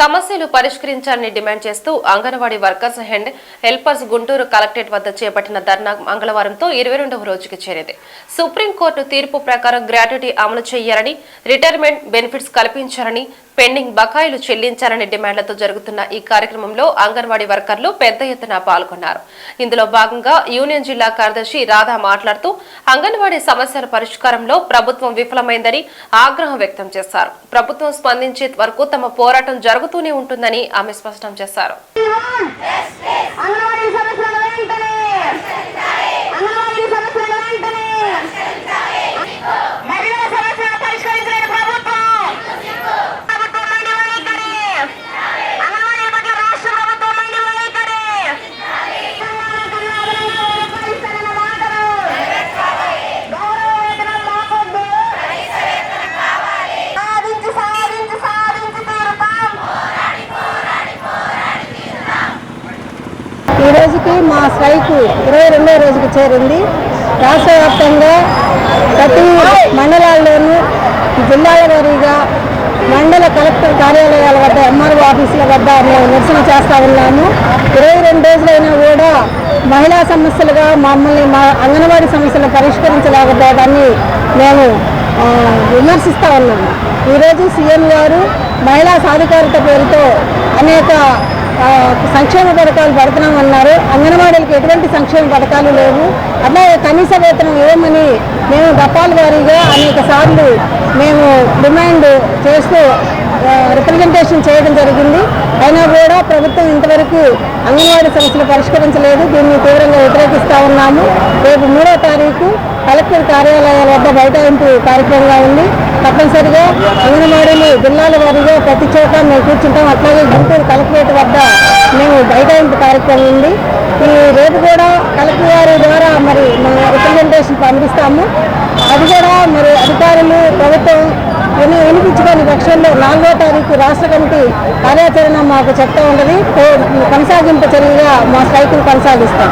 సమస్యలు పరిష్కరించాలని డిమాండ్ చేస్తూ anganwadi workers and helpers Guntur collectorate వద్ద చేపట్టిన ధర్నా మంగళవారంతో ఇరవై రెండవ రోజుకి చేరింది. సుప్రీంకోర్టు తీర్పు ప్రకారం గ్రాట్యుటీ అమలు చేయాలని రిటైర్మెంట్ బెనిఫిట్స్ కల్పించాలని పెండింగ్ బకాయిలు చెల్లించాలనే డిమాండ్లతో జరుగుతున్న ఈ కార్యక్రమంలో అంగన్వాడీ వర్కర్లు పెద్ద ఎత్తున పాల్గొన్నారు. ఇందులో భాగంగా యూనియన్ జిల్లా కార్యదర్శి రాధా మాట్లాడుతూ అంగన్వాడీ సమస్యల పరిష్కారంలో ప్రభుత్వం విఫలమైందని ఆగ్రహం వ్యక్తం చేశారు. ప్రభుత్వం స్పందించే వరకు తమ పోరాటం జరుగుతూనే ఉంటుందని ఆమె స్పష్టం చేశారు. ఈ మా స్ట్రైక్ ఇరవై రెండో రోజుకి చేరింది. రాష్ట్ర వ్యాప్తంగా ప్రతి మండలాల్లోనూ జిల్లాల వారీగా మండల కలెక్టర్ కార్యాలయాల వద్ద ఎంఆర్ఓ ఆఫీసుల వద్ద మేము నిరసన చేస్తూ ఉన్నాము. ఇరవై రెండు రోజులైనా కూడా మహిళా సమస్యలుగా మమ్మల్ని మా అంగన్వాడీ సమస్యలు పరిష్కరించలేకపోవడాన్ని మేము విమర్శిస్తూ ఉన్నాము. ఈరోజు సీఎం గారు మహిళా సాధికారిత పేరుతో అనేక సంక్షేమ పథకాలు పెడుతున్నామన్నారు అంగన్వాడీలకు ఎటువంటి సంక్షేమ పథకాలు లేవు. అట్లాగే కనీస వేతనం ఏమని మేము దఫాల వారీగా అనేక సార్లు మేము డిమాండ్ చేస్తూ రిప్రజెంటేషన్ చేయడం జరిగింది. అయినా కూడా ప్రభుత్వం ఇంతవరకు అంగన్వాడీ సమస్యలు పరిష్కరించలేదు. దీన్ని తీవ్రంగా వ్యతిరేకిస్తూ ఉన్నాము. రేపు మూడో తారీఖు కలెక్టర్ కార్యాలయాల వద్ద బైఠాయింపు కార్యక్రమంగా ఉంది. తప్పనిసరిగా అంగన్వాడీలు జిల్లాల వారీగా ప్రతి చోట మేము కూర్చుంటాం. అట్లాగే గుంటూరు కలెక్టరేట్ వద్ద మేము బైఠాయింపు కార్యక్రమం ఉంది ఈ రేపు కూడా కలెక్టర్ గారి ద్వారా మరి మా రికమెండేషన్ పంపిస్తాము. అది కూడా మరి అధికారులు ప్రభుత్వం విని వినిపించుకొని పక్షంలో నాలుగో తారీఖు రాష్ట్ర కమిటీ కార్యాచరణ మాకు చెప్తా ఉన్నది. కొనసాగింపు చర్యగా మా స్ట్రైకులు కొనసాగిస్తాం